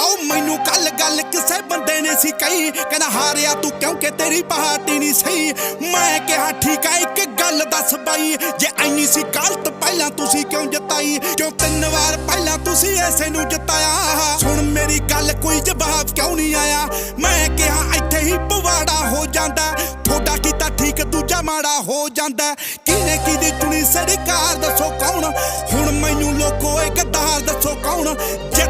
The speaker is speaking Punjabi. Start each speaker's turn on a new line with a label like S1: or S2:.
S1: ਆਓ, ਮੈਨੂੰ ਕੱਲ ਗੱਲ ਕਿਸੇ ਬੰਦੇ ਨੇ ਸੀ ਕਹੀ। ਕਹਿੰਦਾ, ਹਾਰਿਆ ਤੂੰ ਕਿਉਂਕਿ ਤੇਰੀ ਪਾਰਟੀ ਨਹੀਂ ਸਹੀ? ਮੈਂ ਕਿਹਾ, ਠੀਕ ਆ, ਇੱਕ ਗੱਲ ਦੱਸ ਬਾਈ। ਜੇ ਐਨੀ ਸੀ ਗਲਤ, ਪਹਿਲਾਂ ਤੁਸੀਂ ਕਿਉਂ ਜਿਤਾਈ? ਕਿਉਂ ਤਿੰਨ ਵਾਰ ਪਹਿਲਾਂ ਤੁਸੀਂ ਐਸੇ ਨੂੰ ਜਿਤਾਇਆ? ਸੁਣ ਮੇਰੀ ਗੱਲ, ਕੋਈ ਜਵਾਬ ਕਿਉਂ ਨਹੀਂ ਆਇਆ? ਮੈਂ ਕਿਹਾ, ਇੱਥੇ ਹੀ ਪਵਾੜਾ ਹੋ ਜਾਂਦਾ। ਤੁਹਾਡਾ ਕੀਤਾ ਠੀਕ, ਦੂਜਾ ਮਾੜਾ ਹੋ ਜਾਂਦਾ। ਕਿਹਨੇ ਕਿਹਦੀ ਚੁਣੀ, ਸਰਕਾਰ ਦੱਸੋ ਕੌਣ? ਹੁਣ ਮੈਨੂੰ ਲੋਕੋ ਇਹ ਗੱਦਾਰ ਦੱਸੋ ਕੌਣ? ਜਿੱਤ